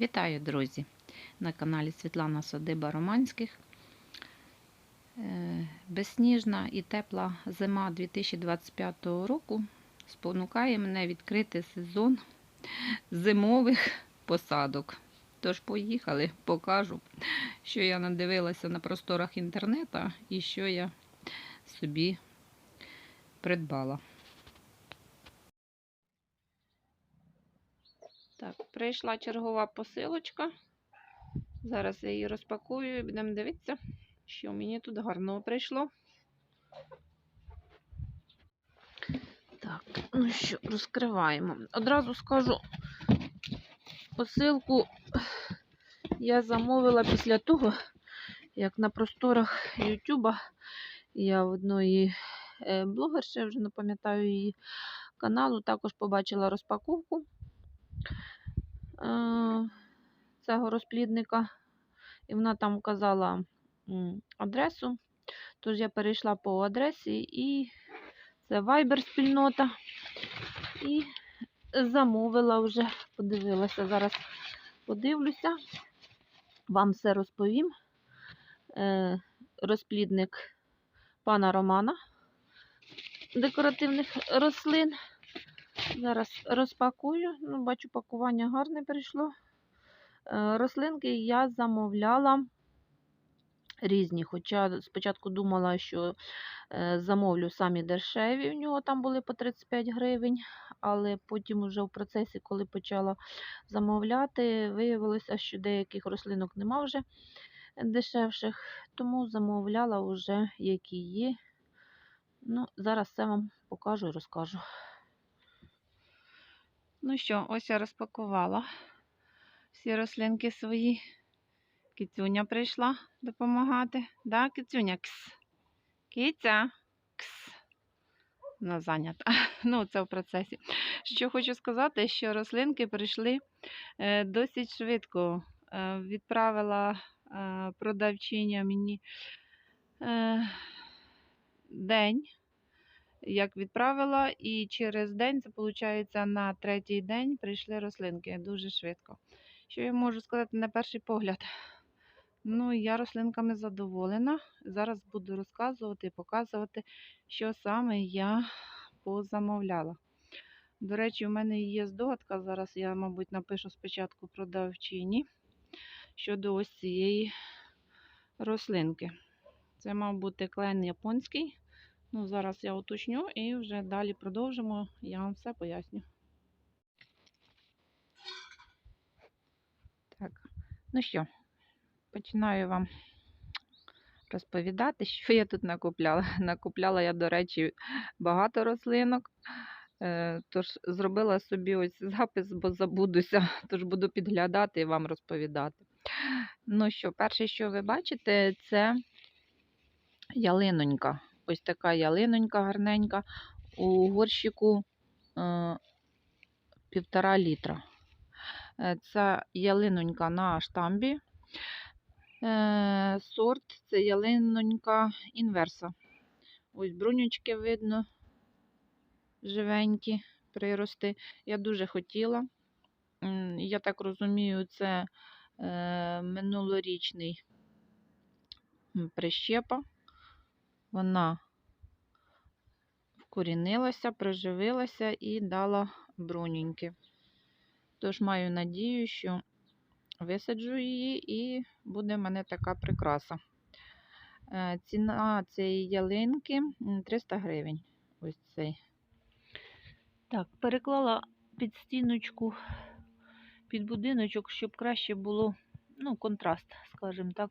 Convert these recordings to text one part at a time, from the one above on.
Вітаю, друзі! На каналі Світлана Садиба Романських. Е, Безсніжна і тепла зима 2025 року спонукає мене відкрити сезон зимових посадок. Тож поїхали, покажу, що я надивилася на просторах інтернету і що я собі придбала. Так, прийшла чергова посилочка. Зараз я її розпакую і будемо дивитися, що мені тут гарного прийшло. Так, ну що, розкриваємо. Одразу скажу, посилку я замовила після того, як на просторах Ютуба я в одної е, блогерші, вже не пам'ятаю її каналу, також побачила розпаковку цього розплідника, і вона там вказала адресу. Тож я перейшла по адресі, і це Viber спільнота. І замовила вже, подивилася. Зараз подивлюся, вам все розповім. Е, розплідник пана Романа декоративних рослин. Зараз розпакую. Ну, бачу, пакування гарне прийшло. Е, Рослинки я замовляла різні. Хоча спочатку думала, що е, замовлю самі дешеві. У нього там були по 35 гривень, але потім уже в процесі, коли почала замовляти, виявилося, що деяких рослинок нема вже дешевших, тому замовляла вже які є. Ну, зараз все вам покажу і розкажу. Ну що, ось я розпакувала всі рослинки свої. Кицюня прийшла допомагати. Да, Кицюня? Кс. Киця. Кс. Вона зайнята. Ну, це в процесі. Що хочу сказати, що рослинки прийшли е, досить швидко. Е, відправила е, продавчиня мені день як відправила, і через день, це виходить, на третій день прийшли рослинки дуже швидко. Що я можу сказати на перший погляд? Ну, я рослинками задоволена. Зараз буду розказувати і показувати, що саме я позамовляла. До речі, у мене є здогадка. Зараз я, мабуть, напишу спочатку продавчині щодо ось цієї рослинки. Це, мав бути клен японський. Ну, зараз я уточню і вже далі продовжимо. Я вам все поясню. Так, ну що, починаю вам розповідати, що я тут накупляла. Накупляла я, до речі, багато рослинок. Е, Тож зробила собі ось запис, бо забудуся, тож буду підглядати і вам розповідати. Ну що, перше, що ви бачите, це ялинонька. Ось така ялинонька гарненька. У горщику е, півтора літра. Це ялинонька на штамбі. Е, Сорт це ялинонька інверса. Ось брунючки видно, живенькі прирости. Я дуже хотіла. Я так розумію, це е, минулорічний прищепа. Вона вкорінилася, приживилася і дала бруненьки. Тож маю надію, що висаджу її і буде в мене така прикраса. Е, Ціна цієї ялинки 300 гривень. Ось цей. Так, переклала під стіночку, під будиночок, щоб краще було, ну, контраст, скажімо так,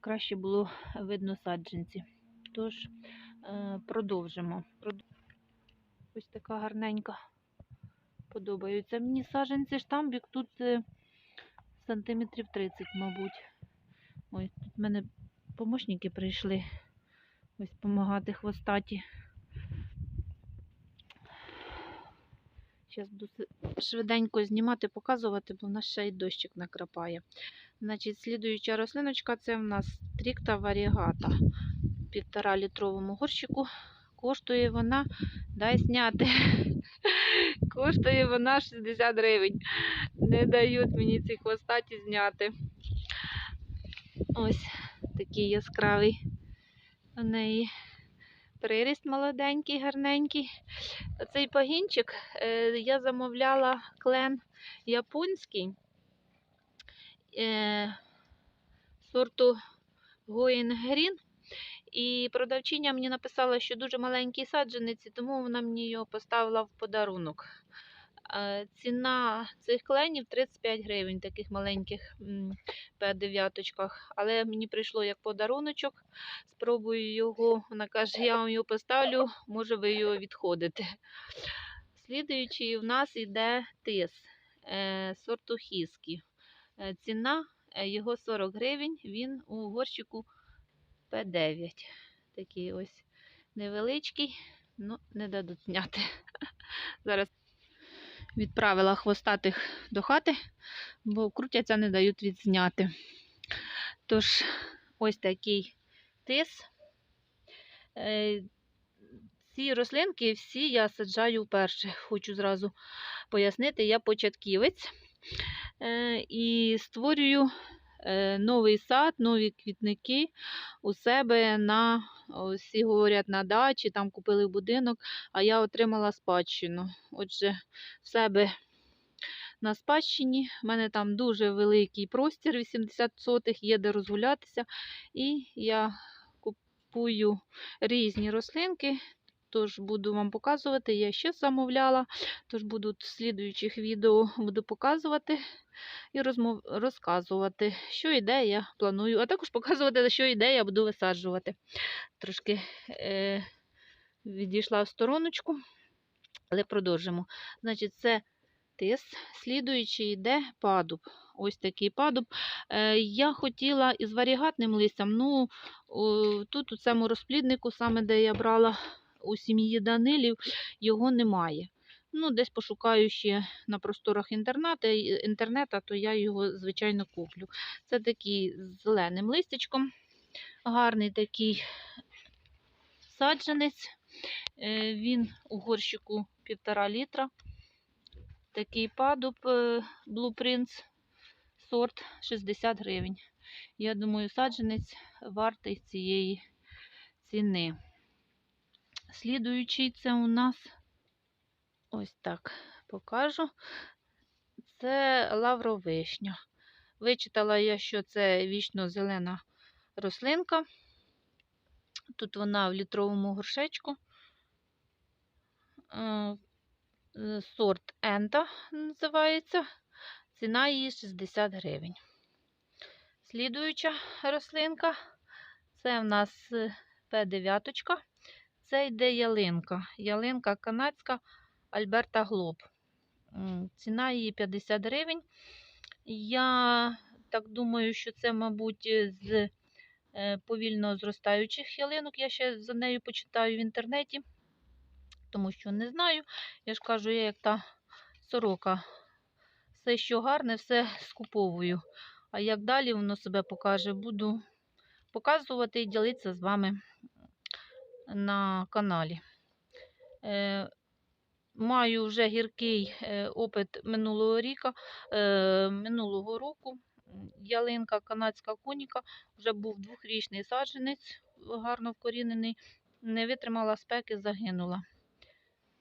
краще було видно саджанці. Тож е, продовжимо. Ось така гарненька. Подобаються мені саджанці штамбік тут е, сантиметрів 30, мабуть. Ой, тут в мене помощники прийшли. Ось допомагати хвостаті. Зараз буду швиденько знімати, показувати, бо в нас ще й дощик накрапає. Значить, слідуюча рослиночка це в нас стрікта варігата. Півтора літровому горщику Коштує вона, дай зняти. Коштує вона 60 гривень. Не дають мені ці хвостаті зняти. Ось такий яскравий у неї приріст молоденький, гарненький. Цей пагінчик е, я замовляла клен японський е, сорту Гоїн Грін. І продавчиня мені написала, що дуже маленький саджанець, і тому вона мені його поставила в подарунок. Е, Ціна цих кленів 35 гривень, таких маленьких м, П9. Але мені прийшло як подаруночок. Спробую його. Вона каже, я вам його поставлю, може ви його відходите. Слідуючий у нас йде тис е, сорту хіскі. Е, Ціна його 40 гривень, він у горщику П9. Такий ось невеличкий, ну не дадуть зняти. Зараз відправила хвостатих до хати, бо крутяться, не дають відзняти. Тож, ось такий тис. Е, Ці рослинки всі я саджаю вперше. Хочу зразу пояснити, я початківець е, і створюю новий сад, нові квітники у себе на, всі говорять, на дачі, там купили будинок, а я отримала спадщину. Отже, в себе на спадщині. У мене там дуже великий простір, 80 сотих, є де розгулятися. І я купую різні рослинки. Тож буду вам показувати, я ще замовляла, тож буду в слідуючих відео буду показувати і розмов... розказувати, що іде, я планую, а також показувати, що іде, я буду висаджувати. Трошки е... відійшла в стороночку, але продовжимо. Значить, це тис, слідуючий йде падуб. Ось такий падуб. Е, я хотіла із варігатним листям, ну тут у цьому розпліднику, саме де я брала у сім'ї Данилів, його немає. Ну, десь пошукаю ще на просторах інтернету, інтернета, то я його, звичайно, куплю. Це такий з зеленим листячком, гарний такий саджанець. Е, Він у горщику півтора літра. Такий падуб е, Blue Prince сорт 60 гривень. Я думаю, саджанець вартий цієї ціни. Слідуючий це у нас ось так покажу. Це лавровишня. Вичитала я, що це вічно-зелена рослинка. Тут вона в літровому горшечку. Е, Сорт Ента називається. Ціна її 60 гривень. Слідуюча рослинка це в нас П9. Це йде ялинка. Ялинка канадська Альберта Глоб. Ціна її 50 гривень. Я так думаю, що це, мабуть, з е, повільно зростаючих ялинок. Я ще за нею почитаю в інтернеті, тому що не знаю. Я ж кажу, я як та сорока. Все, що гарне, все скуповую. А як далі воно себе покаже, буду показувати і ділитися з вами на каналі. Е, Маю вже гіркий е, опит минулого ріка, е, минулого року. Ялинка канадська коніка, вже був двохрічний саджанець, гарно вкорінений, не витримала спеки, загинула.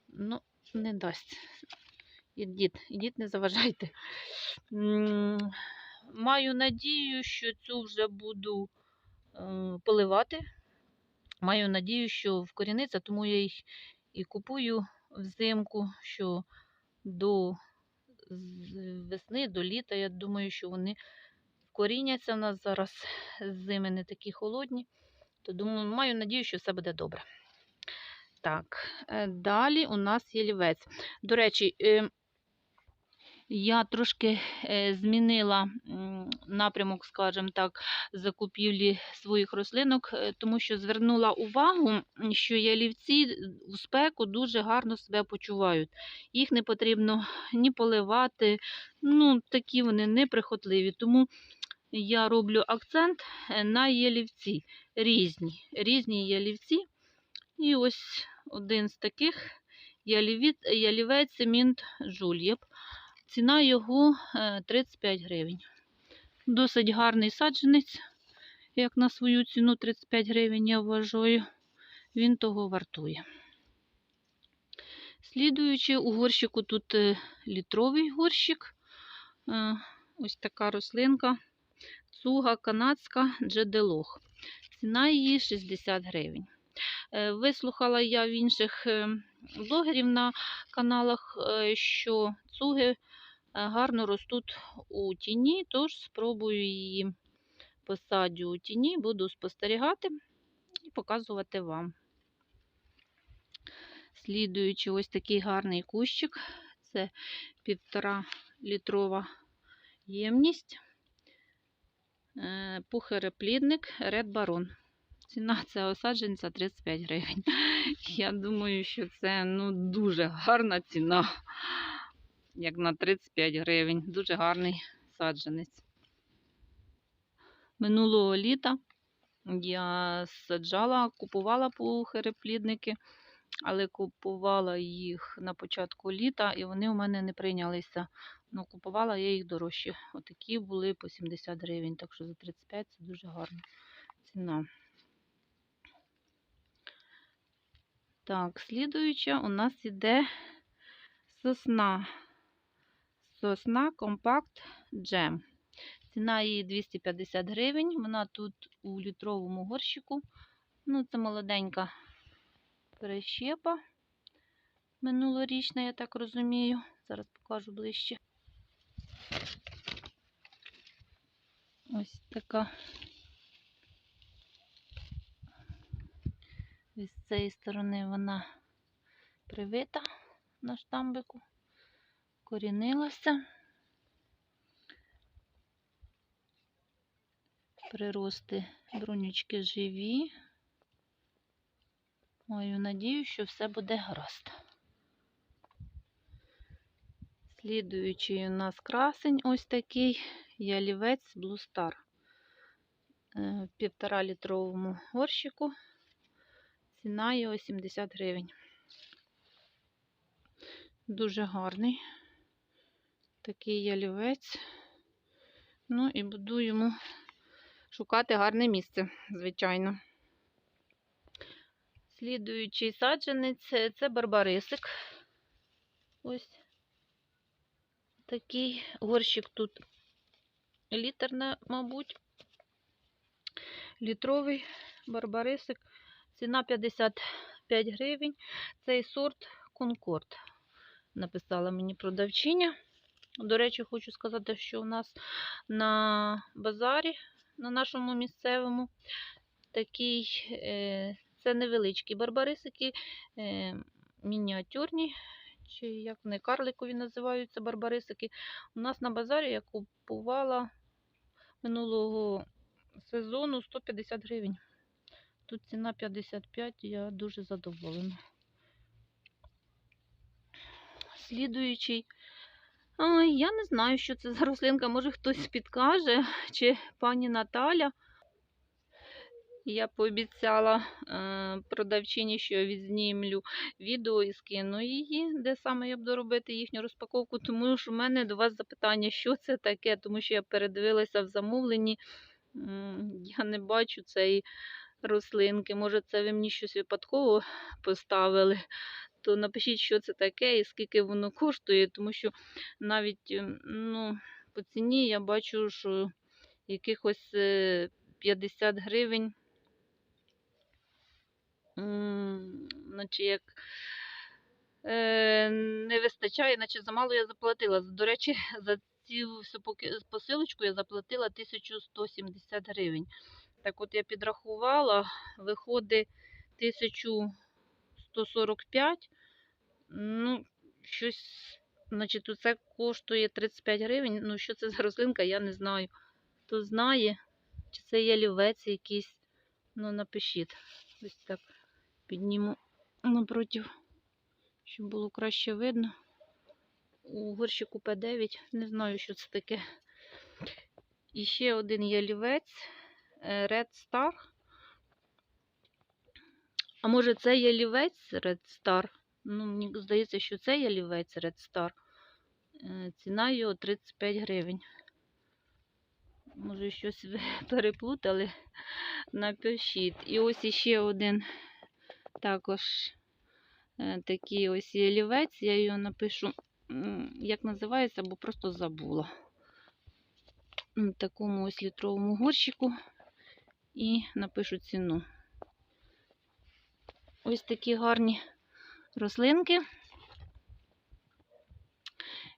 Ну, не дасть. Ідіть, ідіть, не заважайте. Маю надію, що цю вже буду поливати. Маю надію, що вкоріниться, тому я їх і купую взимку, що до весни, до літа. Я думаю, що вони вкоріняться. У нас зараз зими не такі холодні. То думаю, маю надію, що все буде добре. Так, е, далі у нас є лівець. До речі, е, я трошки е, змінила напрямок, скажімо так, закупівлі своїх рослинок, е, тому що звернула увагу, що ялівці у спеку дуже гарно себе почувають. Їх не потрібно ні поливати, ну, такі вони неприхотливі. Тому я роблю акцент е, на ялівці. Різні, різні ялівці. І ось один з таких ялівець мінт жульєб. Ціна його е, 35 гривень. Досить гарний саджанець, як на свою ціну 35 гривень, я вважаю, він того вартує. Слідуючи, у горщику тут е, літровий горщик. Е, Ось така рослинка. Цуга канадська джеделох. Ціна її 60 гривень. Е, Вислухала я в інших е, блогерів на каналах, е, що цуги е, гарно ростуть у тіні, тож спробую її посадю у тіні, буду спостерігати і показувати вам. Слідуючи ось такий гарний кущик, це півтора літрова ємність. Е, Пухереплідник Red Baron. Ціна цього саджанця 35 гривень. Я думаю, що це ну, дуже гарна ціна, як на 35 гривень. Дуже гарний саджанець. Минулого літа я саджала, купувала пухереплідники, але купувала їх на початку літа, і вони у мене не прийнялися. Ну, купувала я їх дорожче. Отакі були по 70 гривень, так що за 35 це дуже гарна ціна. Так, слідуюча у нас іде сосна. Сосна компакт джем. Ціна її 250 гривень. Вона тут у літровому горщику. Ну, це молоденька перещепа. Минулорічна, я так розумію. Зараз покажу ближче. Ось така. І з цієї сторони вона привита на штамбику, корінилася. Прирости брунючки живі. Маю надію, що все буде гаразд. Слідуючий у нас красень ось такий ялівець Blue Star. Е, В півтора літровому горщику. Ціна його 70 гривень. Дуже гарний такий ялівець. Ну і буду йому шукати гарне місце, звичайно. Слідуючий саджанець це барбарисик. Ось такий горщик тут літерна, мабуть. Літровий барбарисик. Ціна 55 гривень. Цей сорт Конкорд. Написала мені продавчиня. До речі, хочу сказати, що у нас на базарі, на нашому місцевому, такий, е, це невеличкі барбарисики, е, мініатюрні, чи як вони карликові називаються барбарисики. У нас на базарі я купувала минулого сезону 150 гривень. Тут ціна 55, я дуже задоволена. Слідуючий. Я не знаю, що це за рослинка. Може хтось підкаже, чи пані Наталя. Я пообіцяла е, продавчині, що відзнімлю відео і скину її, де саме я буду робити їхню розпаковку. Тому що в мене до вас запитання, що це таке, тому що я передивилася в замовленні. Я не бачу цієї рослинки. Може, це ви мені щось випадково поставили. То напишіть, що це таке і скільки воно коштує, тому що навіть ем, ну, по ціні я бачу, що якихось е, 50 гривень, м, наче як е, не вистачає, наче замало я заплатила. До речі, за цю посилочку я заплатила 1170 гривень. Так от я підрахувала, виходить 1145. Ну, щось, значить, це коштує 35 гривень. Ну, що це за рослинка, я не знаю. Хто знає, чи це ялівець якийсь, ну напишіть. Ось так підніму напротив, щоб було краще видно. У горщику П9, не знаю, що це таке. І ще один ялівець е, Red Star. А може це ялівець Red Star? Ну, мені здається, що це ялівець Red Star. Е, Ціна його 35 гривень. Може, щось переплутали, напишіть. І ось іще один також е, такий ось ялівець. Я його напишу, як називається, бо просто забула. В такому ось літровому горщику і напишу ціну. Ось такі гарні рослинки.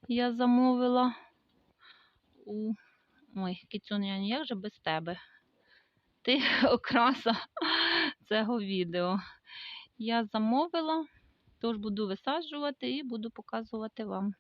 Я замовила у. Ой, кіцюня, як же без тебе? Ти окраса цього відео. Я замовила, тож буду висаджувати і буду показувати вам.